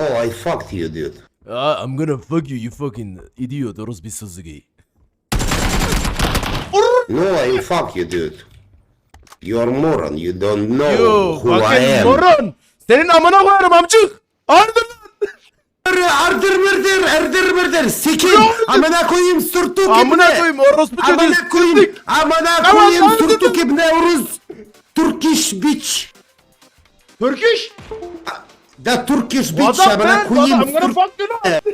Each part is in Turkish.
Oh, I fucked you, dude. Ah, I'm gonna fuck you, you fucking idiot, orospu Suzuki. No, I fuck you, dude. You're moron. You don't know You who I fucking am. moron! Senin amına koyarım amcık! Ardır! Ardır mırdır, erdir mırdır. Sikin. Amına koyayım Amına ibne. koyayım orospu çocuğu Amına koyayım. siktik! Amına Tamam, koyayım anladım. surtuk ibne uruz. Turkish bitch. Turkish! Da Turkish bitch. What up Amına man? koyayım. I'm gonna Tur- fuck you now!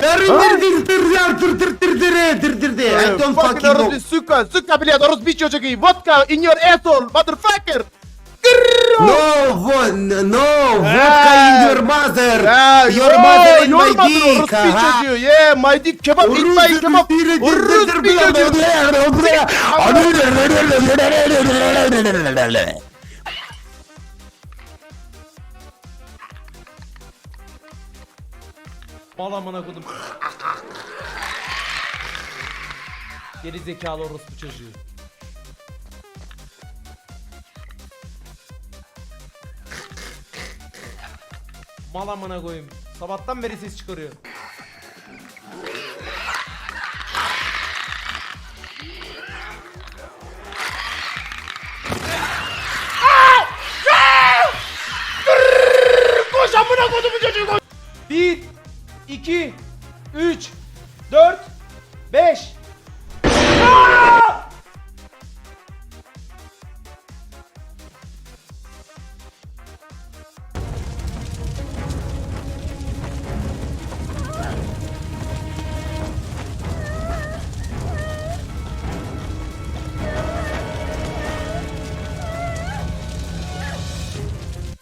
Dır dır dır dır dır dır dır dır dır dır dır dır. I don't Fucking fucking know. orospu suka, suka блядь, orospu çocuğu, vodka in your asshole, motherfucker! No, vo- no, vodka in your mother. Ya, your yo, mother in your my mother, dick. orospu aha. çocuğu, yeah, my dick kebap, eat my kebap, orospu çocuğu! Mal amına kodum. Geri zekalı orospu çocuğu. Mal amına koyayım. Sabahtan beri ses çıkarıyor. Koş amına kodumu çocuğu koş. 1 2 3 4 5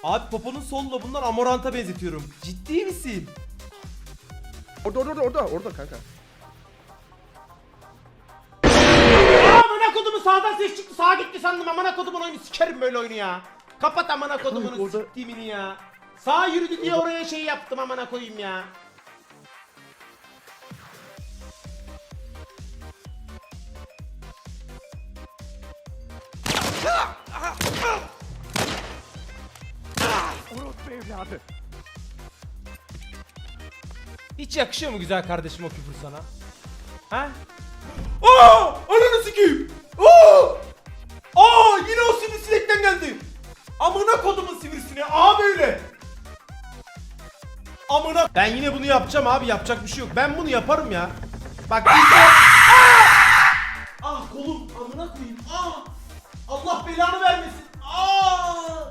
Abi poponun sol lobundan amoranta benzetiyorum. Ciddi misin? Orada orada orada orada kanka. Amına kodumu sağdan ses çıktı sağa gitti sandım amına kodumun oyunu sikerim böyle oyunu ya. Kapat amına kodumun Orada- siktiğimini ya. Sağa yürüdü diye oraya şey yaptım amına koyayım ya. Hiç yakışıyor mu güzel kardeşim o küfür sana? Ha? Aa! Ananı sikeyim! Aa! Aa! Yine o sivrisinekten geldi. Amına kodumun sivrisine. Aa böyle. Amına. Ben yine bunu yapacağım abi. Yapacak bir şey yok. Ben bunu yaparım ya. Bak biz de... Aa! Ah kolum. Amına koyayım. Ah! Allah belanı vermesin. Aa!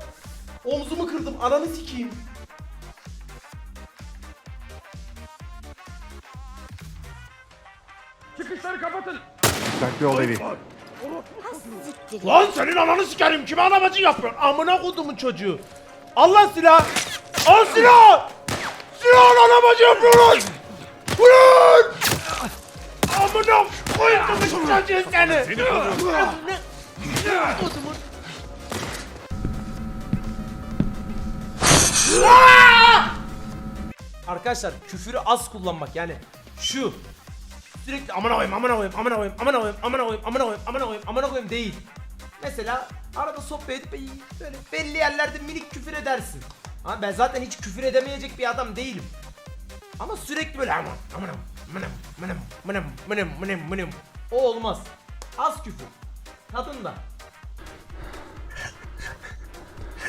Omzumu kırdım. Ananı sikeyim. Çıkışları kapatın. Lan senin ananı sikerim. Kime anamacı yapıyorsun? Amına kodumun çocuğu. Allah silah. Al silah. Silah anamacı yapıyoruz Ulan! Amına koyduğumun çocuğu seni. Seni kodumun Arkadaşlar küfürü az kullanmak yani. Şu sürekli amına koyayım amına koyayım amına koyayım amına koyayım amına koyayım amına koyayım amına koyayım amına koyayım değil. Mesela arada sohbet edip böyle belli yerlerde minik küfür edersin. Ama ben zaten hiç küfür edemeyecek bir adam değilim. Ama sürekli böyle aman aman aman aman aman aman aman aman o olmaz. Az küfür. Kadın da.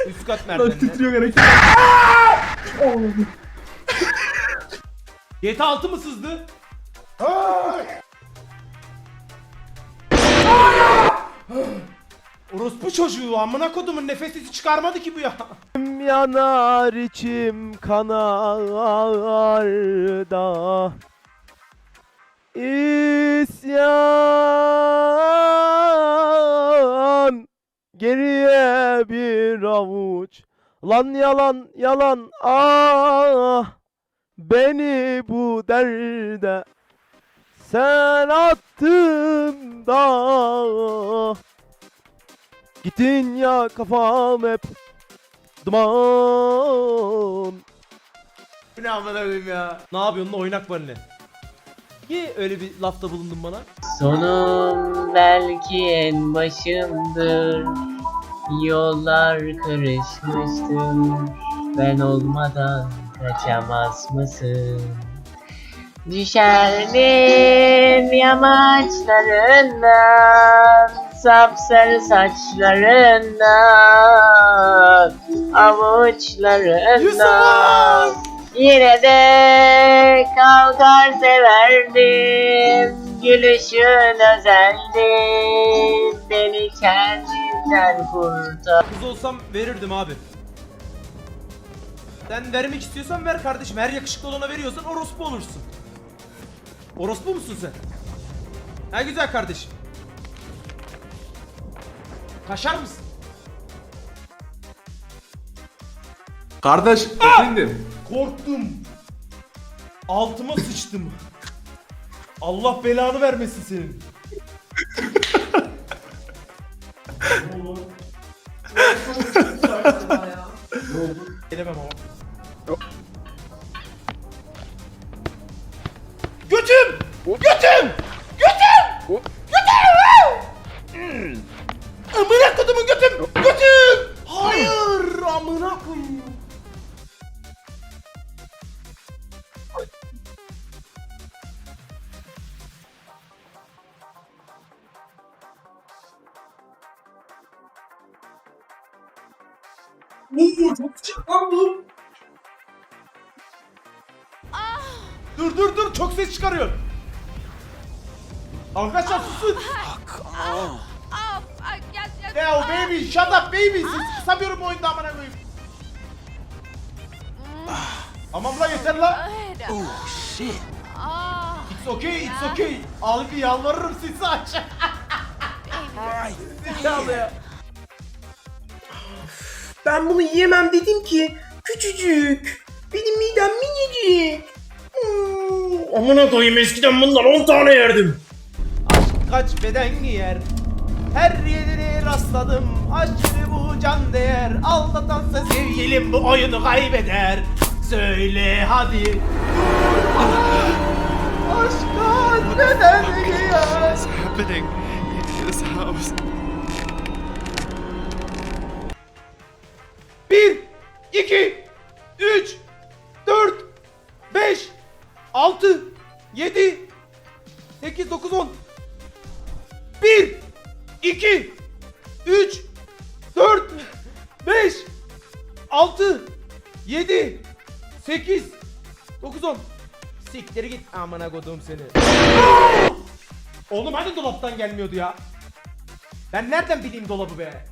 Üst kat merdivende. GTA 6 mı sızdı? Orospu çocuğu amına kodumun nefesisi çıkarmadı ki bu ya. Yanar içim kanar da. İsyan Geriye bir avuç. Lan yalan yalan ah! Beni bu derde Sen attın da Gittin ya kafam hep Duman Bu ne amına koyayım ya. Ne yapıyorsun lan oynak bana ne? Niye öyle bir lafta bulundun bana? Sonum belki en başımdır Yollar karışmıştır Ben olmadan kaçamaz mısın? Düşerdim yamaçlarından Sapsarı saçlarından Avuçlarından Yine de kalkar severdim Gülüşün özeldi Beni kendinden kurtar Kız olsam verirdim abi. Sen vermek istiyorsan ver kardeşim. Her yakışıklı olana veriyorsan orospu olursun. Orospu musun sen? Ha güzel kardeşim. Kaşar mısın? Kardeş efendim. Korktum. Altıma sıçtım. Allah belanı vermesin senin. Gelemem ama. Götüm! Götüm! Götüm! Amına kodumun götüm! Götüm! Hayır! Amına koyayım. Oo, çok sıcak lan bu. Dur dur dur çok ses çıkarıyor. Arkadaşlar susun. Ya baby shut up baby ses kısamıyorum bu oyunda amına koyayım. Tamam la yeter la. It's okay it's okay. Abi yalvarırım sesi aç. Zekalı ya. Ben bunu yiyemem dedim ki. Küçücük. Benim midem minicik. Hmm. Amına koyayım eskiden bundan 10 tane yerdim. Kaç beden giyer. Her yerine rastladım Aşkı bu can değer. Aldatansa sevgilim bu oyunu kaybeder. Söyle hadi. Aşk kaç beden giyer? Happening in this house? Bir, iki, üç, dört, beş, altı, yedi, sekiz, dokuz, on. Bir, iki, üç, dört, beş, altı, yedi, sekiz, dokuz, on. Siktir git amına kodum seni. Oğlum hani dolaptan gelmiyordu ya? Ben nereden bileyim dolabı be?